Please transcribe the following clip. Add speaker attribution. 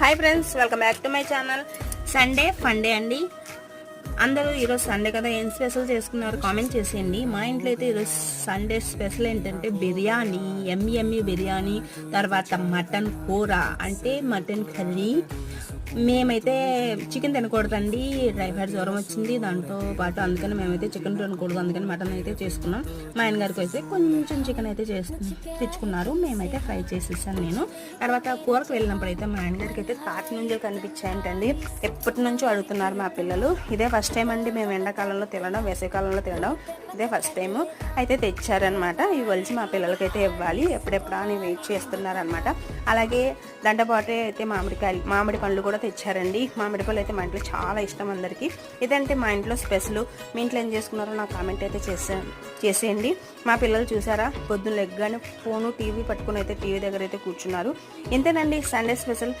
Speaker 1: Hi friends welcome back to my channel Sunday Funday అండి. అందరూ ఈరోజు సండే కదా ఏం స్పెషల్ చేసుకున్నారు కామెంట్ చేసేయండి. మా ఇంట్లో అయితే ఈరోజు సండే స్పెషల్ ఏంటంటే బిర్యానీ ఎమ్మి ఎమ్మి బిర్యానీ తర్వాత మటన్ కూర అంటే మటన్ కర్రీ మేమైతే చికెన్ తినకూడదండి. డ్రైవర్ జ్వరం వచ్చింది. దాంతో పాటు అందుకని మేమైతే చికెన్ తినకూడదు. అందుకని మటన్ అయితే చేసుకున్నాం. మా ఆయన గారికి అయితే కొంచెం చికెన్ అయితే చేసు తెచ్చుకున్నారు. మేమైతే ఫ్రై చేసేసాను నేను. తర్వాత కూరకు వెళ్ళినప్పుడు అయితే మా ఆయన గారికి అయితే తాటి నుంజలు కనిపించాయంటండి. ఎప్పటి నుంచో అడుగుతున్నారు మా పిల్లలు. ఇదే ఫస్ట్ టైం అండి మేము ఎండాకాలంలో తినడం వేసవికాలంలో తినడం. ఇదే ఫస్ట్ టైం అయితే తెచ్చారనమాట ఇవి వలిసి మా పిల్లలకైతే ఇవ్వాలి. ఎప్పుడెప్పుడా అని వెయిట్ చేస్తున్నారనమాట అలాగే దండపాటే అయితే మామిడికాయలు మామిడి పండ్లు కూడా తెచ్చారండి. మామిడి పళ్ళు అయితే మా ఇంట్లో చాలా ఇష్టం అందరికీ. ఇదంటే మా ఇంట్లో స్పెషల్ మీ ఇంట్లో ఏం చేసుకున్నారో నా కామెంట్ అయితే చేసే చేసేయండి. మా పిల్లలు చూసారా? పొద్దున్న లెగ్గానే ఫోను టీవీ పట్టుకుని అయితే టీవీ దగ్గర అయితే కూర్చున్నారు. ఇంతేనండి సండే స్పెషల్